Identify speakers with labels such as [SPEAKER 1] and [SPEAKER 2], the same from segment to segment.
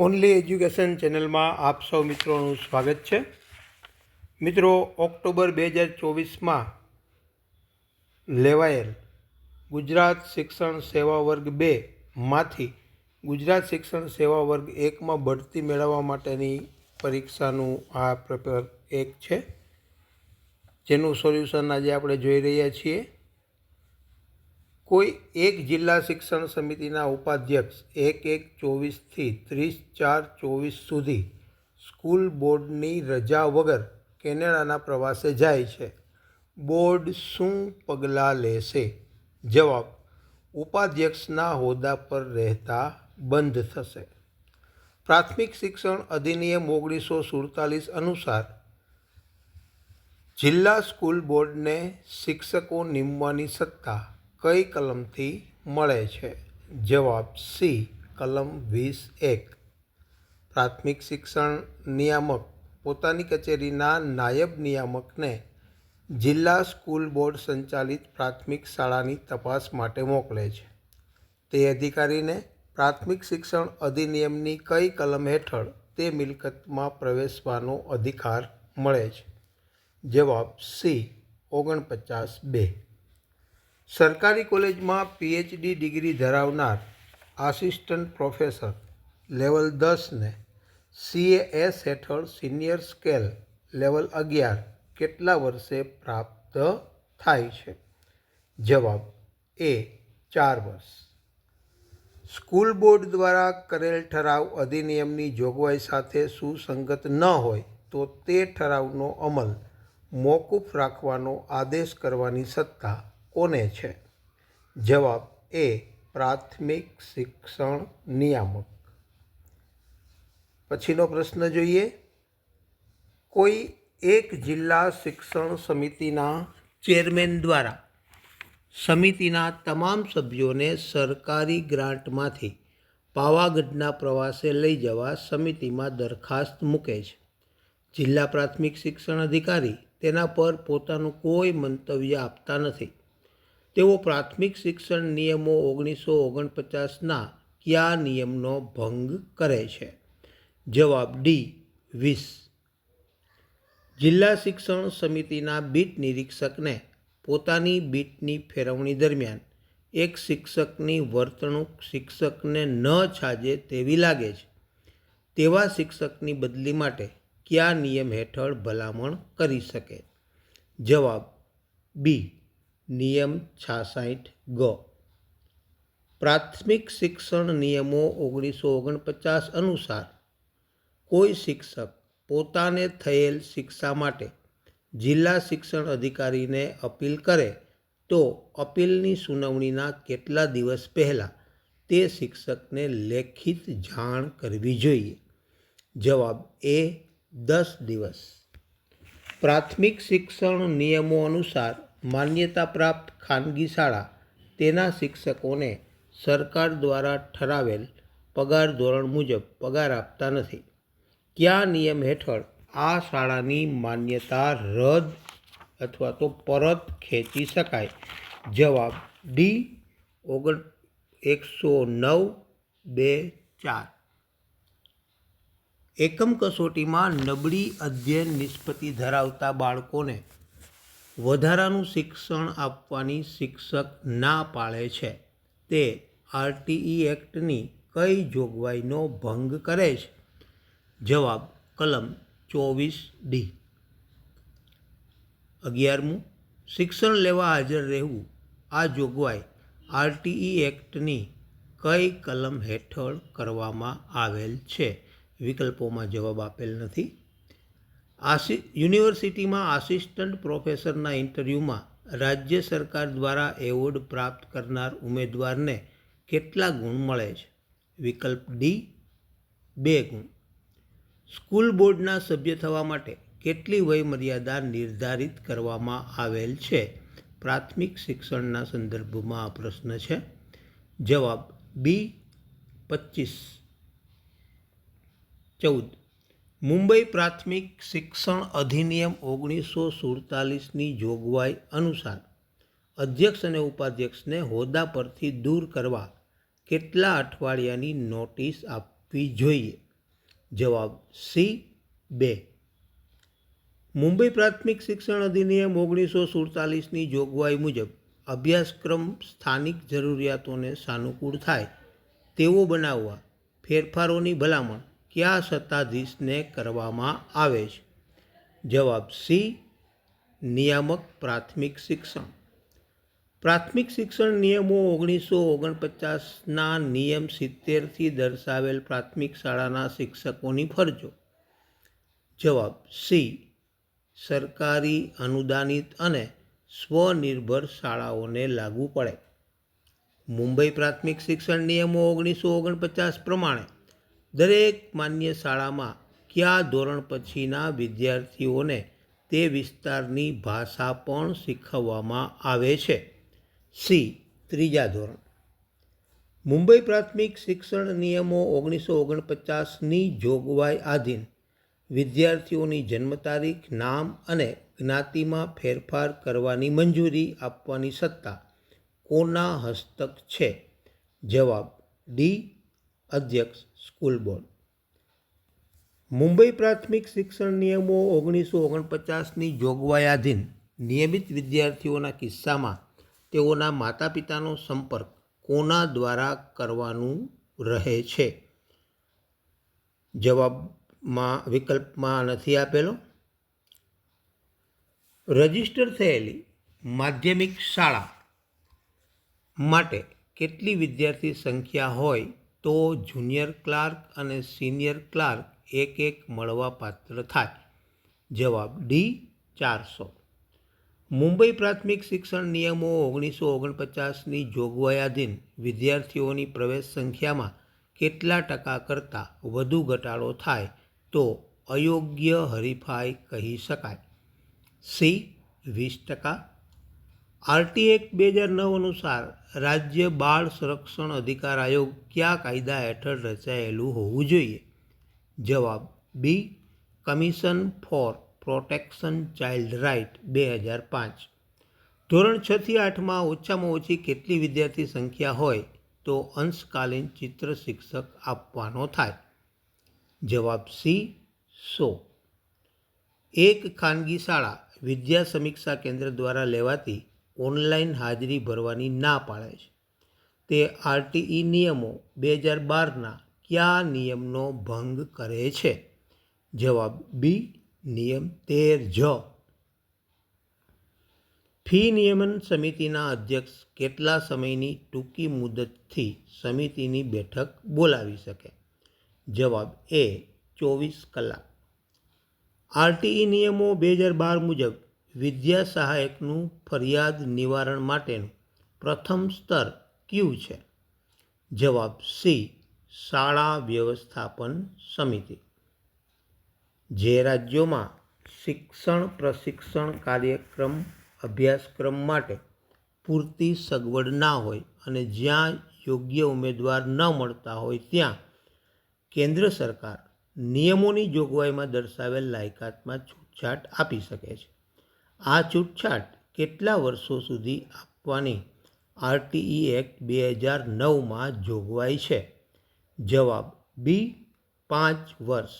[SPEAKER 1] Only education ચેનલમાં આપ સૌ મિત્રોનું સ્વાગત છે. મિત્રો, ઓક્ટોબર બે હજાર ચોવીસમાં લેવાયેલ ગુજરાત શિક્ષણ સેવા વર્ગ બેમાંથી ગુજરાત શિક્ષણ સેવા વર્ગ એકમાં બઢતી મેળવવા માટેની પરીક્ષાનું આ પેપર એક છે. જેનું સોલ્યુશન આજે આપણે જોઈ રહ્યા છીએ. કોઈ એક જિલ્લા શિક્ષણ સમિતિના ઉપાધ્યક્ષ એક એક ચોવીસથી ત્રીસ ચાર ચોવીસ સુધી સ્કૂલ બોર્ડની રજા વગર કેનેડાના પ્રવાસે જાય છે. બોર્ડ શું પગલાં લેશે? જવાબ, ઉપાધ્યક્ષના હોદ્દા પર રહેતા બંધ થશે. પ્રાથમિક શિક્ષણ અધિનિયમ ઓગણીસો સુડતાલીસ અનુસાર જિલ્લા સ્કૂલ બોર્ડને શિક્ષકો નિમવાની સત્તા કઈ કલમથી મળે છે? જવાબ સી, કલમ વીસ એક. પ્રાથમિક શિક્ષણ નિયામક, પોતાની કચેરીના નાયબ નિયામકને જિલ્લા સ્કૂલ બોર્ડ સંચાલિત પ્રાથમિક શાળાની તપાસ માટે મોકલે છે. તે અધિકારીને પ્રાથમિક શિક્ષણ અધિનિયમની કઈ કલમ હેઠળ તે મિલકતમાં પ્રવેશવાનો અધિકાર મળે છે? જવાબ સી, ઓગણપચાસ બે. સરકારી કોલેજમાં પીએચડી ડિગ્રી ધરાવનાર આસિસ્ટન્ટ પ્રોફેસર લેવલ દસને સીએએસ હેઠળ સિનિયર સ્કેલ લેવલ અગિયાર કેટલા વર્ષે પ્રાપ્ત થાય છે? જવાબ એ ચાર વર્ષ. સ્કૂલ બોર્ડ દ્વારા કરેલ ઠરાવ અધિનિયમની જોગવાઈ સાથે સુસંગત ન હોય તો તે ઠરાવનો અમલ મોકૂફ રાખવાનો આદેશ કરવાની સત્તા કોને છે? જવાબ એ પ્રાથમિક શિક્ષણ નિયામક. પછીનો પ્રશ્ન જોઈએ. કોઈ એક જિલ્લા શિક્ષણ સમિતિના ચેરમેન દ્વારા સમિતિના તમામ સભ્યોને સરકારી ગ્રાન્ટમાંથી પાવાગઢના પ્રવાસે લઈ જવા સમિતિમાં દરખાસ્ત મૂકે છે. જિલ્લા પ્રાથમિક શિક્ષણ અધિકારી તેના પર પોતાનું કોઈ મંતવ્ય આપતા નથી. તેઓ પ્રાથમિક શિક્ષણ નિયમો ઓગણીસો ઓગણપચાસના કયા નિયમનો ભંગ કરે છે? જવાબ ડી વીસ. જિલ્લા શિક્ષણ સમિતિના બીટ નિરીક્ષકને પોતાની બીટની ફેરવણી દરમિયાન એક શિક્ષકની વર્તણૂક શિક્ષકને ન છાજે તેવી લાગે છે. તેવા શિક્ષકની બદલી માટે કયા નિયમ હેઠળ ભલામણ કરી શકે? જવાબ બી નિયમ છાસાઠ ગ. પ્રાથમિક શિક્ષણ નિયમો ઓગણીસો ઓગણપચાસ અનુસાર કોઈ શિક્ષક પોતાને થયેલ શિક્ષા માટે જિલ્લા શિક્ષણ અધિકારીને અપીલ કરે તો અપીલની સુનાવણીના કેટલા દિવસ પહેલાં તે શિક્ષકને લેખિત જાણ કરવી જોઈએ? જવાબ એ, દસ દિવસ. પ્રાથમિક શિક્ષણ નિયમો અનુસાર માન્યતા પ્રાપ્ત ખાનગી શાળા તેના શિક્ષકોને સરકાર દ્વારા ઠરાવેલ પગાર ધોરણ મુજબ પગાર આપતા નથી. કયા નિયમ હેઠળ આ શાળાની માન્યતા રદ અથવા તો પરત ખેંચી શકાય? જવાબ ડી, ઓગણ, એકસો નવ, બે, ચાર. એકમ કસોટીમાં નબળી અધ્યયન નિષ્પતિ ધરાવતા બાળકોને વધારાનું શિક્ષણ આપવાની શિક્ષક ના પાળે છે. તે આરટીઈ એક્ટની કઈ જોગવાઈનો ભંગ કરે છે? જવાબ, કલમ ચોવીસ ડી. અગિયારમું, શિક્ષણ લેવા હાજર રહેવું. આ જોગવાઈ આરટીઈ એક્ટની કઈ કલમ હેઠળ કરવામાં આવેલ છે? વિકલ્પોમાં જવાબ આપેલ નથી. આસી યુનિવર્સિટીમાં આસિસ્ટન્ટ પ્રોફેસરના ઇન્ટરવ્યૂમાં રાજ્ય સરકાર દ્વારા એવોર્ડ પ્રાપ્ત કરનાર ઉમેદવારને કેટલા ગુણ મળે છે? વિકલ્પ ડી, બે ગુણ. સ્કૂલ બોર્ડના સભ્ય થવા માટે કેટલી વયમર્યાદા નિર્ધારિત કરવામાં આવેલ છે? પ્રાથમિક શિક્ષણના સંદર્ભમાં આ પ્રશ્ન છે. જવાબ બી, પચીસ. ચૌદ. મુંબઈ પ્રાથમિક શિક્ષણ અધિનિયમ ઓગણીસો સુડતાલીસની જોગવાઈ અનુસાર અધ્યક્ષ અને ઉપાધ્યક્ષને હોદ્દા પરથી દૂર કરવા કેટલા અઠવાડિયાની નોટિસ આપવી જોઈએ? જવાબ સી, બે. મુંબઈ પ્રાથમિક શિક્ષણ અધિનિયમ ઓગણીસો સુડતાલીસની જોગવાઈ મુજબ અભ્યાસક્રમ સ્થાનિક જરૂરિયાતોને સાનુકૂળ થાય તેવો બનાવવા ફેરફારોની ભલામણ કયા સત્તાધીશને કરવામાં આવે છે? જવાબ સી, નિયામક પ્રાથમિક શિક્ષણ. પ્રાથમિક શિક્ષણ નિયમો ઓગણીસો ઓગણપચાસના નિયમ સિત્તેરથી દર્શાવેલ પ્રાથમિક શાળાના શિક્ષકોની ફરજો. જવાબ સી, સરકારી અનુદાનિત અને સ્વનિર્ભર શાળાઓને લાગુ પડે. મુંબઈ પ્રાથમિક શિક્ષણ નિયમો ઓગણીસો ઓગણપચાસ પ્રમાણે દરેક માન્ય શાળામાં કયા ધોરણ પછીના વિદ્યાર્થીઓને તે વિસ્તારની ભાષા પણ શીખવવામાં આવે છે? સી, ત્રીજા ધોરણ. મુંબઈ પ્રાથમિક શિક્ષણ નિયમો ઓગણીસો ઓગણપચાસની જોગવાઈ આધીન વિદ્યાર્થીઓની જન્મ તારીખ, નામ અને જ્ઞાતિમાં ફેરફાર કરવાની મંજૂરી આપવાની સત્તા કોના હસ્તક છે? જવાબ, ડી, અધ્યક્ષ સ્કૂલ બોર્ડ. મુંબઈ પ્રાથમિક શિક્ષણ નિયમો ઓગણીસો ઓગણપચાસની જોગવાયાધીન નિયમિત વિદ્યાર્થીઓના કિસ્સામાં તેઓના માતા પિતાનો સંપર્ક કોના દ્વારા કરવાનું રહે છે? જવાબમાં વિકલ્પમાં નથી આપેલો. રજિસ્ટર થયેલી માધ્યમિક શાળા માટે કેટલી વિદ્યાર્થી સંખ્યા હોય તો જુનિયર ક્લાર્ક અને સિનિયર ક્લાર્ક એક એક મળવા પાત્ર થાય. જવાબ ડી, ચારસો. મુંબઈ પ્રાથમિક શિક્ષણ નિયમો ઓગણીસો ઓગણપચાસની જોગવાયાધીન વિદ્યાર્થીઓની પ્રવેશ સંખ્યામાં કેટલા ટકા કરતાં વધુ ઘટાડો થાય તો અયોગ્ય હરીફાઈ કહી શકાય. સી, વીસ ટકા. આરટી એક્ટ બે હજાર નવ અનુસાર રાજ્ય બાળ સંરક્ષણ અધિકાર આયોગ કયા કાયદા હેઠળ રચાયેલું હોવું જોઈએ? જવાબ B, commission for protection child right બે હજાર પાંચ. ધોરણ છથી આઠમાં ઓછામાં ઓછી કેટલી વિદ્યાર્થી સંખ્યા હોય તો અંશકાલીન ચિત્ર શિક્ષક આપવાનો થાય? જવાબ સી, સો. એક ખાનગી શાળા વિદ્યા સમીક્ષા કેન્દ્ર દ્વારા લેવાતી ઓનલાઈન હાજરી ભરવાની ના પાડે છે. તે આરટીઈ નિયમો બે હજાર બારના કયા નિયમનો ભંગ કરે છે? જવાબ બી, નિયમ તેર જ. ફી નિયમન સમિતિના અધ્યક્ષ કેટલા સમયની ટૂંકી મુદતથી સમિતિની બેઠક બોલાવી શકે? જવાબ એ, ચોવીસ કલાક. આરટીઈ નિયમો બે હજાર બાર મુજબ વિદ્યા સહાયકનું ફરિયાદ નિવારણ માટેનું પ્રથમ સ્તર કયું છે? જવાબ સી. શાળા વ્યવસ્થાપન સમિતિ. જે રાજ્યોમાં શિક્ષણ પ્રશિક્ષણ કાર્યક્રમ અભ્યાસક્રમ માટે પૂરતી સગવડ ના હોય અને જ્યાં યોગ્ય ઉમેદવાર ન મળતા હોય ત્યાં કેન્દ્ર સરકાર નિયમોની જોગવાઈમાં દર્શાવેલ લાયકાતમાં છૂટછાટ આપી શકે છે. આ છૂટછાટ કેટલા વર્ષો સુધી આપવાની આરટીઈ એક્ટ બે હજાર નવમાં જોગવાઈ છે? જવાબ બી, પાંચ વર્ષ.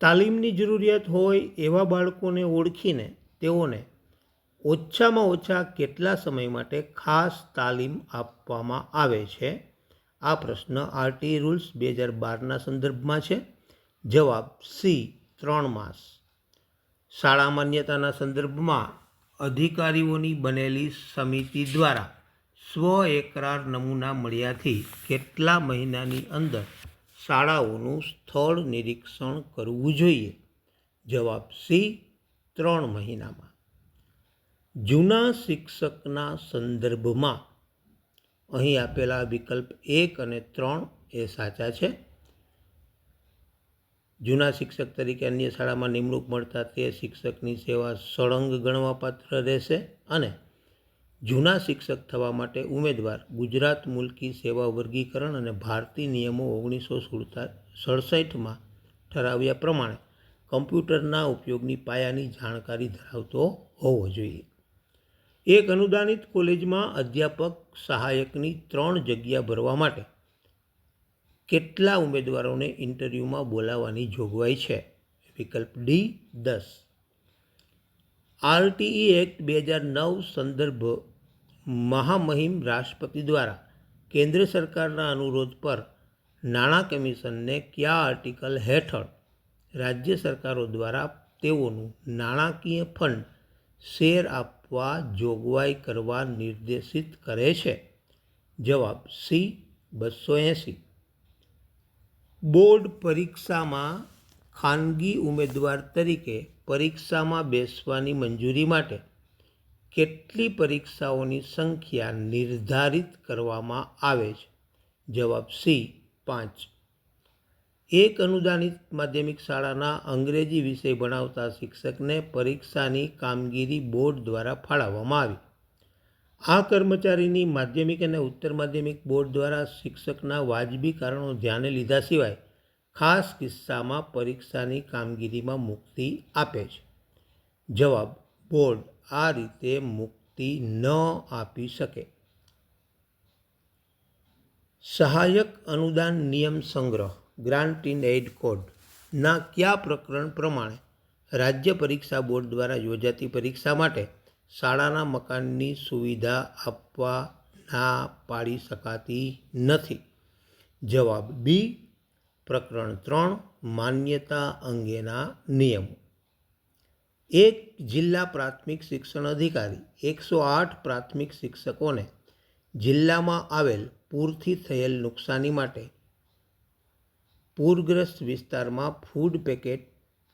[SPEAKER 1] તાલીમની જરૂરિયાત હોય એવા બાળકોને ઓળખીને તેઓને ઓછામાં ઓછા કેટલા સમય માટે ખાસ તાલીમ આપવામાં આવે છે? આ પ્રશ્ન આરટી રૂલ્સ બે હજાર બારના સંદર્ભમાં છે. જવાબ સી, ત્રણ માસ. શાળા માન્યતાના સંદર્ભમાં અધિકારીઓની બનેલી સમિતિ દ્વારા સ્વ એકરાર નમૂના મળ્યાથી કેટલા મહિનાની અંદર શાળાઓનું સ્થળ નિરીક્ષણ કરવું જોઈએ? જવાબ સી, ત્રણ મહિનામાં. જૂના શિક્ષકના સંદર્ભમાં અહીં આપેલા વિકલ્પ એક અને ત્રણ એ સાચા છે. જૂના શિક્ષક તરીકે અન્ય શાળામાં નિમણૂક મળતા તે શિક્ષકની સેવા સળંગ ગણવાપાત્ર રહેશે અને જૂના શિક્ષક થવા માટે ઉમેદવાર ગુજરાત મુલકી સેવા વર્ગીકરણ અને ભારતીય નિયમો ઓગણીસો સુડતા સડસઠમાં ઠરાવ્યા પ્રમાણે કમ્પ્યુટરના ઉપયોગની પાયાની જાણકારી ધરાવતો હોવો જોઈએ. એક અનુદાનિત કોલેજમાં અધ્યાપક સહાયકની ત્રણ જગ્યા ભરવા માટે કેટલા ઉમેદવારોને ઇન્ટરવ્યૂમાં બોલાવવાની જોગવાઈ છે? વિકલ્પ ડી, દસ. આરટીઈ એક્ટ બે હજાર નવ સંદર્ભ મહામહિમ રાષ્ટ્રપતિ દ્વારા કેન્દ્ર સરકારના અનુરોધ પર નાણાં કમિશનને કયા આર્ટિકલ હેઠળ રાજ્ય સરકારો દ્વારા તેઓનું નાણાકીય ફંડ શેર આપવા જોગવાઈ કરવા નિર્દેશિત કરે છે? જવાબ સી, બસો એંસી બોર્ડ પરીક્ષામાં ખાનગી ઉમેદવાર તરીકે પરીક્ષામાં બેસવાની મંજૂરી માટે કેટલી પરીક્ષાઓની સંખ્યા નિર્ધારિત કરવામાં આવે છે? જવાબ સી, પાંચ. એક અનુદાનિત માધ્યમિક શાળાના અંગ્રેજી વિષય ભણાવતા શિક્ષકને પરીક્ષાની કામગીરી બોર્ડ દ્વારા ફાળવવામાં આવી. આ કર્મચારીની માધ્યમિક અને ઉત્તર માધ્યમિક બોર્ડ દ્વારા શિક્ષકના વાજબી કારણો ધ્યાને લીધા સિવાય ખાસ કિસ્સામાં પરીક્ષાની કામગીરીમાં મુક્તિ આપે છે. જવાબ, બોર્ડ આ રીતે મુક્તિ ન આપી શકે. સહાયક અનુદાન નિયમ સંગ્રહ, ગ્રાન્ટ ઇન એઇડ કોડના કયા પ્રકરણ પ્રમાણે રાજ્ય પરીક્ષા બોર્ડ દ્વારા યોજાતી પરીક્ષા માટે શાળાના મકાનની સુવિધા આપવા ના પાડી શકાતી નથી. જવાબ બી, પ્રકરણ ત્રણ, માન્યતા અંગેના નિયમો. એક જિલ્લા પ્રાથમિક શિક્ષણ અધિકારી, એકસો આઠ પ્રાથમિક શિક્ષકોને જિલ્લામાં આવેલ પૂરથી થયેલ નુકસાની માટે પૂરગ્રસ્ત વિસ્તારમાં ફૂડ પેકેટ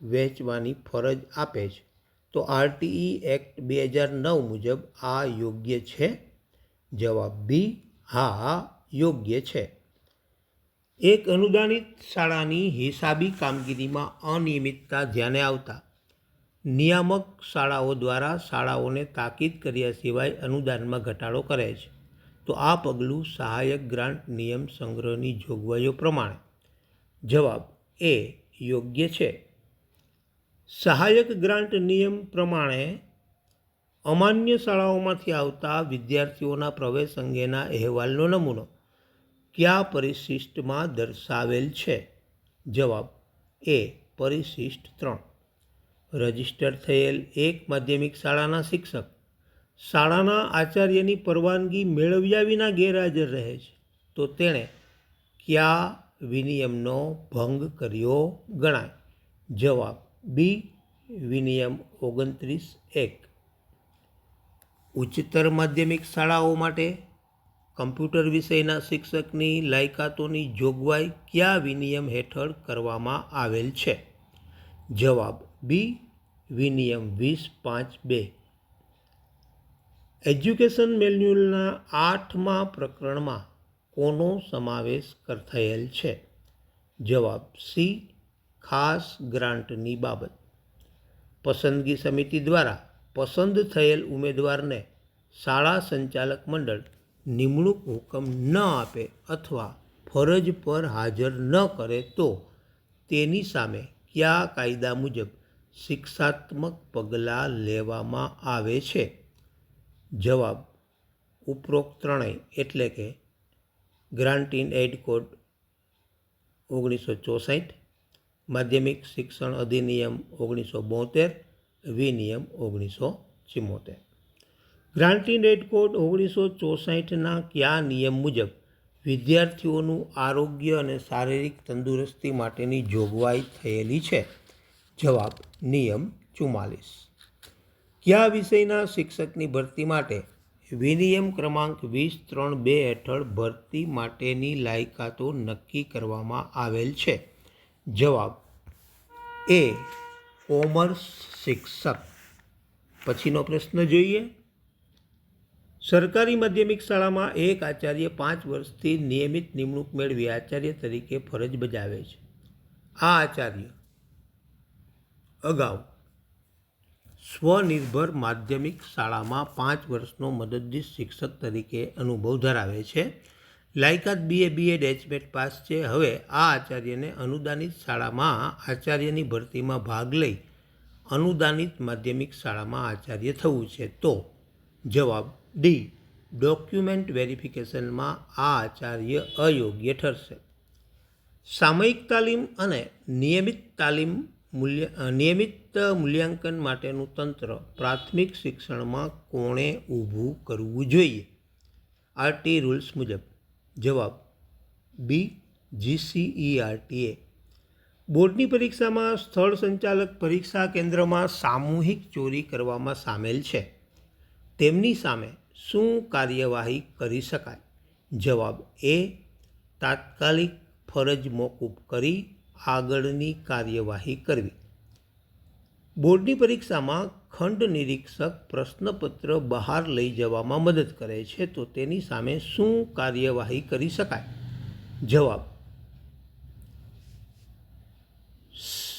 [SPEAKER 1] વહેંચવાની ફરજ આપે છે. તો આરટીઈ એક્ટ બે હજાર નવ મુજબ આ યોગ્ય છે? જવાબ બી, હા, યોગ્ય છે. એક અનુદાનિત શાળાની હિસાબી કામગીરીમાં અનિયમિતતા ધ્યાને આવતા નિયામક શાળાઓ દ્વારા શાળાઓને તાકીદ કર્યા સિવાય અનુદાનમાં ઘટાડો કરે છે. તો આ પગલું સહાયક ગ્રાન્ટ નિયમ સંગ્રહની જોગવાઈઓ પ્રમાણે. જવાબ એ, યોગ્ય છે. સહાયક ગ્રાન્ટ નિયમ પ્રમાણે અમાન્ય શાળાઓમાંથી આવતા વિદ્યાર્થીઓના પ્રવેશ અંગેના અહેવાલનો નમૂનો કયા પરિશિષ્ટમાં દર્શાવેલ છે? જવાબ એ પરિશિષ્ટ ત્રણ. રજિસ્ટર થયેલ એક માધ્યમિક શાળાના શિક્ષક શાળાના આચાર્યની પરવાનગી મેળવ્યા વિના ગેરહાજર રહે છે. તો તેણે કયા વિનિયમનો ભંગ કર્યો ગણાય? જવાબ બી વિનિયમ ઓગણત્રીસ એક. ઉચ્ચતર માધ્યમિક શાળાઓ માટે કમ્પ્યુટર વિષયના શિક્ષકની લાયકાતોની જોગવાઈ કયા વિનિયમ હેઠળ કરવામાં આવેલ છે? જવાબ બી વિનિયમ વીસ પાંચ બે. એજ્યુકેશન મેન્યુઅલના આઠમા પ્રકરણમાં કોનો સમાવેશ કર, થયેલ છે? જવાબ સી ખાસ ગ્રાન્ટની બાબત. પસંદગી સમિતિ દ્વારા પસંદ થયેલ ઉમેદવારને શાળા સંચાલક મંડળ નિમણૂક હુકમ ન આપે અથવા ફરજ પર હાજર ન કરે તો તેની સામે કયા કાયદા મુજબ શિક્ષાત્મક પગલાં લેવામાં આવે છે? જવાબ ઉપરોક્ત ત્રણેય એટલે કે ગ્રાન્ટ ઇન એડ કોડ ઓગણીસો ચોસઠ માધ્યમિક શિક્ષણ અધિનિયમ ઓગણીસો બોતેર, વિનિયમ ઓગણીસો ગ્રાન્ટી એડ કોડ ઓગણીસો ચોસઠના કયા નિયમ મુજબ વિદ્યાર્થીઓનું આરોગ્ય અને શારીરિક તંદુરસ્તી માટેની જોગવાઈ થયેલી છે? જવાબ, નિયમ ચુમ્માલીસ. કયા વિષયના શિક્ષકની ભરતી માટે વિનિયમ ક્રમાંક વીસ ત્રણ બે હેઠળ ભરતી માટેની લાયકાતો નક્કી કરવામાં આવેલ છે? જવાબ એ કોમર્સ શિક્ષક. પછીનો પ્રશ્ન જોઈએ. સરકારી માધ્યમિક શાળામાં એક આચાર્ય પાંચ વર્ષથી નિયમિત નિમણૂક મેળવી આચાર્ય તરીકે ફરજ બજાવે છે. આ આચાર્ય અગાઉ સ્વનિર્ભર માધ્યમિક શાળામાં પાંચ વર્ષનો મદદનીશ શિક્ષક તરીકે અનુભવ ધરાવે છે. લાયકાત બીએ બીએડ એચમેટ પાસ છે. હવે આ આચાર્યને અનુદાનિત શાળામાં આચાર્યની ભરતીમાં ભાગ લઈ અનુદાનિત માધ્યમિક શાળામાં આચાર્ય થવું છે. તો જવાબ ડી ડોક્યુમેન્ટ વેરિફિકેશનમાં આ આચાર્ય અયોગ્ય ઠરશે. સામયિક તાલીમ અને નિયમિત તાલીમ મૂલ્ય નિયમિત મૂલ્યાંકન માટેનું તંત્ર પ્રાથમિક શિક્ષણમાં કોણે ઊભું કરવું જોઈએ? આરટી રૂલ્સ મુજબ જવાબ બી જીસીઈઆરટીએ. બોર્ડની પરીક્ષામાં સ્થળ સંચાલક પરીક્ષા કેન્દ્રમાં સામૂહિક ચોરી કરવામાં સામેલ છે. તેમની સામે શું કાર્યવાહી કરી શકાય? જવાબ એ, તાત્કાલિક ફરજ મોકૂફ કરી આગળની કાર્યવાહી કરવી. બોર્ડની પરીક્ષામાં ખંડ નિરીક્ષક પ્રશ્નપત્ર બહાર લઈ જવામાં મદદ કરે છે, તો તેની સામે શું કાર્યવાહી કરી શકાય? જવાબ.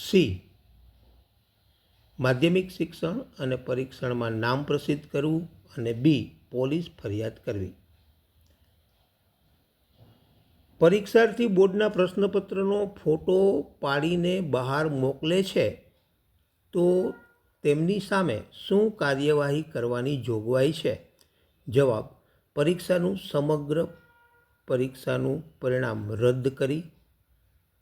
[SPEAKER 1] સી. માધ્યમિક શિક્ષણ અને પરીક્ષણમાં નામ પ્રસિદ્ધ કરવું અને બી. પોલીસ ફરિયાદ કરવી. પરીક્ષાર્થી બોર્ડના પ્રશ્નપત્રનો ફોટો પાડીને બહાર મોકલે છે, તો તેમની સામે શું કાર્યવાહી કરવાની જોગવાઈ છે? જવાબ, પરીક્ષાનું સમગ્ર પરીક્ષાનું પરિણામ રદ કરી,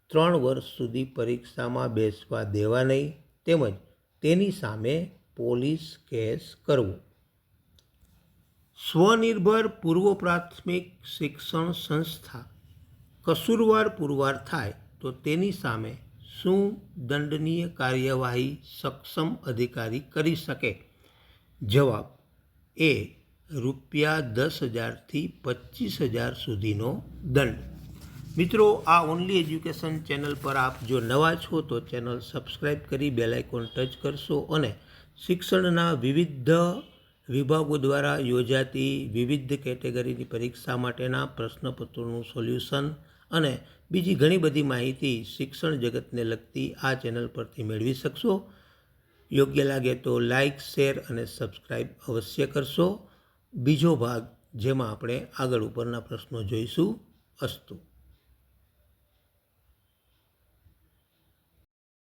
[SPEAKER 1] ત્રણ વર્ષ સુધી પરીક્ષામાં બેસવા દેવા નહીં, તેમજ તેની સામે પોલીસ કેસ કરવો. સ્વનિર્ભર પૂર્વ પ્રાથમિક શિક્ષણ સંસ્થા કસૂરવાર પુરવાર થાય તો તેની સામે શું દંડનીય કાર્યવાહી સક્ષમ અધિકારી કરી શકે? જવાબ, એ રૂપિયા દસ હજારથી પચીસ હજાર સુધીનો દંડ. મિત્રો, આ ઓનલી એજ્યુકેશન ચેનલ પર આપ જો નવા છો તો ચેનલ સબસ્ક્રાઈબ કરી બેલાઇકોન ટચ કરશો અને શિક્ષણના વિવિધ વિભાગો દ્વારા યોજાતી વિવિધ કેટેગરીની પરીક્ષા માટેના પ્રશ્નપત્રોનું સોલ્યુશન અને બીજી ઘણી બધી માહિતી શિક્ષણ જગતને લગતી આ ચેનલ પરથી મેળવી શકશો. યોગ્ય લાગે તો લાઈક, શેર અને સબસ્ક્રાઈબ અવશ્ય કરશો. બીજો ભાગ જેમાં આપણે આગળ ઉપરના પ્રશ્નો જોઈશું. અસ્તુ.